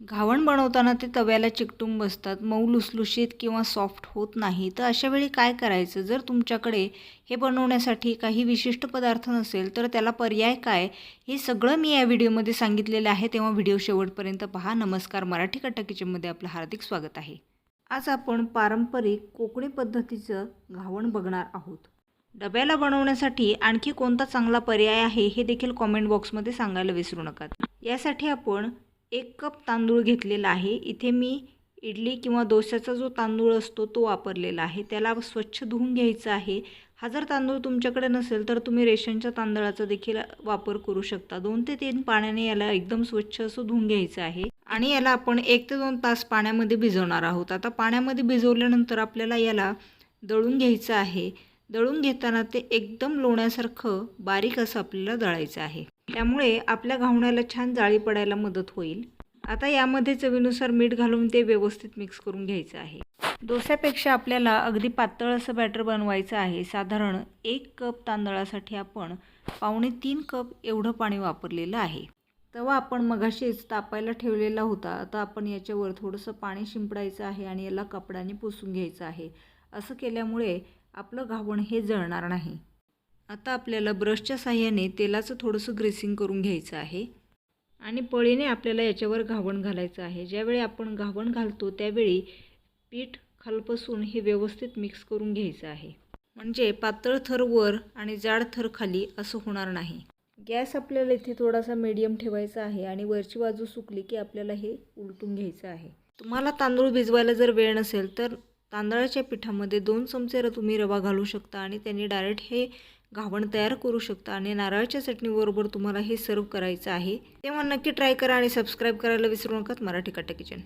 घावण बनवताना ते तव्याला चिकटून बसतात. मऊ लुसलुशीत किंवा सॉफ्ट होत नाही. तर अशा वेळी काय करायचं? जर तुमच्याकडे हे बनवण्यासाठी काही विशिष्ट पदार्थ नसेल तर त्याला पर्याय काय? हे सगळं मी या व्हिडिओमध्ये सांगितलेलं आहे. तेव्हा व्हिडिओ शेवटपर्यंत पहा. नमस्कार. मराठी कट्टा किचनमध्ये आपलं हार्दिक स्वागत आहे. आज आपण पारंपरिक कोकणी पद्धतीचं घावण बघणार आहोत. डब्याला बनवण्यासाठी आणखी कोणता चांगला पर्याय आहे हे देखील कॉमेंट बॉक्समध्ये सांगायला विसरू नका. यासाठी आपण एक कप तांदूळ घेतलेला आहे. इथे मी इडली किंवा डोश्याचा जो तांदूळ असतो तो वापरलेला आहे. त्याला स्वच्छ धुवून घ्यायचा आहे. हा जर तांदूळ तुमच्याकडे नसेल तर तुम्ही रेशनच्या तांदळाचा देखील वापर करू शकता. दोन ते तीन पाण्याने याला एकदम स्वच्छ असं धुवून घ्यायचं आहे. आणि याला आपण एक ते दोन तास पाण्यामध्ये भिजवणार आहोत. आता पाण्यामध्ये भिजवल्यानंतर आपल्याला याला दळून घ्यायचं आहे. दळून घेताना ते एकदम लोण्यासारखं बारीक असं आपल्याला दळायचं आहे. त्यामुळे आपल्या घावण्याला छान जाळी पडायला मदत होईल. आता यामध्ये चवीनुसार मीठ घालून ते व्यवस्थित मिक्स करून घ्यायचं आहे. डोस्यापेक्षा आपल्याला अगदी पातळ असं बॅटर बनवायचं आहे. साधारण एक कप तांदळासाठी आपण पावणे तीन कप एवढं पाणी वापरलेलं आहे. तवा आपण मगाशीच तापायला ठेवलेला होता. आता आपण याच्यावर थोडंसं पाणी शिंपडायचं आहे आणि याला कपड्याने पुसून घ्यायचं आहे. असं केल्यामुळे आपलं घावण हे जळणार नाही. आता आपल्याला ब्रशच्या साह्याने तेलाचं थोडंसं ग्रेसिंग करून घ्यायचं आहे. आणि पळीने आपल्याला याच्यावर घावण घालायचं आहे. ज्यावेळी आपण घावण घालतो त्यावेळी पीठ खालपासून हे व्यवस्थित मिक्स करून घ्यायचं आहे. म्हणजे पातळ थर वर आणि जाड थर खाली असं होणार नाही. गॅस आपल्याला इथे थोडासा मीडियम ठेवायचा आहे आणि वरची बाजू सुकली की आपल्याला हे उलटून घ्यायचं आहे. तुम्हाला तांदूळ भिजवायला जर वेळ नसेल तर तांदळाच्या पिठामध्ये दोन चमचे र- तुम्ही रवा घालू शकता आणि त्यांनी डायरेक्ट हे घावण तयार करू शकता आणि नारळाच्या चटणीबरोबर तुम्हाला हे सर्व करायचं आहे. तेव्हा नक्की ट्राय करा आणि सबस्क्राईब करायला विसरू नका. मराठी काटा किचन